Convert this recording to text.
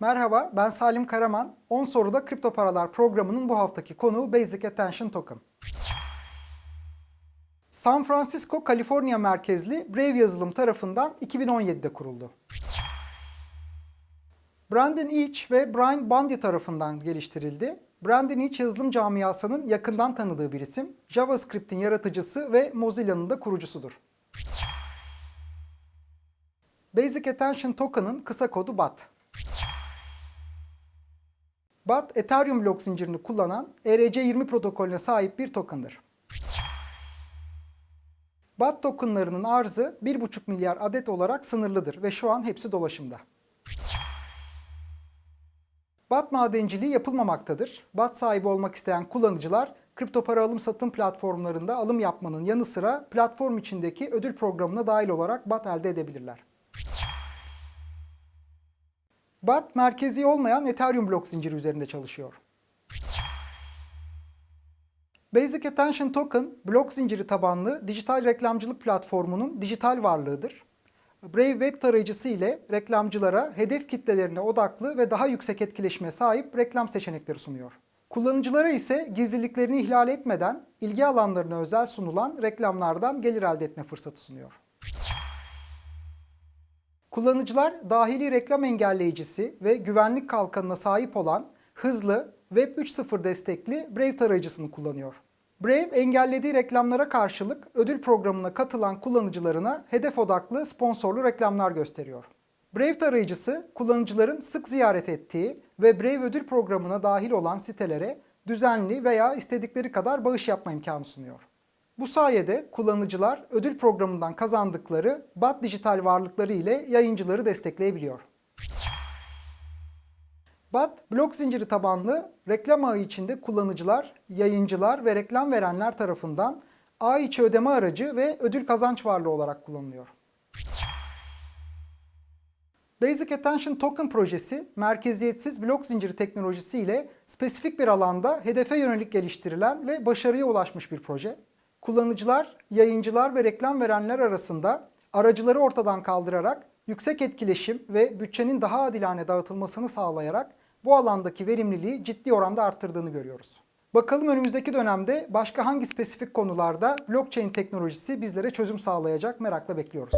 Merhaba, ben Salim Karaman. 10 soruda kripto paralar programının bu haftaki konuğu Basic Attention Token. San Francisco, Kaliforniya merkezli Brave yazılım tarafından 2017'de kuruldu. Brandon Each ve Brian Bundy tarafından geliştirildi. Brandon Each yazılım camiasının yakından tanıdığı bir isim. JavaScript'in yaratıcısı ve Mozilla'nın da kurucusudur. Basic Attention Token'ın kısa kodu BAT. BAT, Ethereum blok zincirini kullanan ERC20 protokolüne sahip bir tokendır. BAT tokenlarının arzı 1,5 milyar adet olarak sınırlıdır ve şu an hepsi dolaşımda. BAT madenciliği yapılmamaktadır. BAT sahibi olmak isteyen kullanıcılar kripto para alım satım platformlarında alım yapmanın yanı sıra platform içindeki ödül programına dahil olarak BAT elde edebilirler. BAT merkezi olmayan Ethereum blok zinciri üzerinde çalışıyor. Basic Attention Token, blok zinciri tabanlı dijital reklamcılık platformunun dijital varlığıdır. Brave web tarayıcısı ile reklamcılara hedef kitlelerine odaklı ve daha yüksek etkileşime sahip reklam seçenekleri sunuyor. Kullanıcılara ise gizliliklerini ihlal etmeden ilgi alanlarına özel sunulan reklamlardan gelir elde etme fırsatı sunuyor. Kullanıcılar dahili reklam engelleyicisi ve güvenlik kalkanına sahip olan hızlı Web 3.0 destekli Brave tarayıcısını kullanıyor. Brave engellediği reklamlara karşılık ödül programına katılan kullanıcılarına hedef odaklı sponsorlu reklamlar gösteriyor. Brave tarayıcısı kullanıcıların sık ziyaret ettiği ve Brave ödül programına dahil olan sitelere düzenli veya istedikleri kadar bağış yapma imkanı sunuyor. Bu sayede kullanıcılar ödül programından kazandıkları BAT dijital varlıkları ile yayıncıları destekleyebiliyor. BAT, blok zinciri tabanlı reklam ağı içinde kullanıcılar, yayıncılar ve reklam verenler tarafından ağ içi ödeme aracı ve ödül kazanç varlığı olarak kullanılıyor. Basic Attention Token projesi, merkeziyetsiz blok zinciri teknolojisi ile spesifik bir alanda hedefe yönelik geliştirilen ve başarıya ulaşmış bir proje. Kullanıcılar, yayıncılar ve reklam verenler arasında aracıları ortadan kaldırarak yüksek etkileşim ve bütçenin daha adilane dağıtılmasını sağlayarak bu alandaki verimliliği ciddi oranda arttırdığını görüyoruz. Bakalım önümüzdeki dönemde başka hangi spesifik konularda blockchain teknolojisi bizlere çözüm sağlayacak merakla bekliyoruz.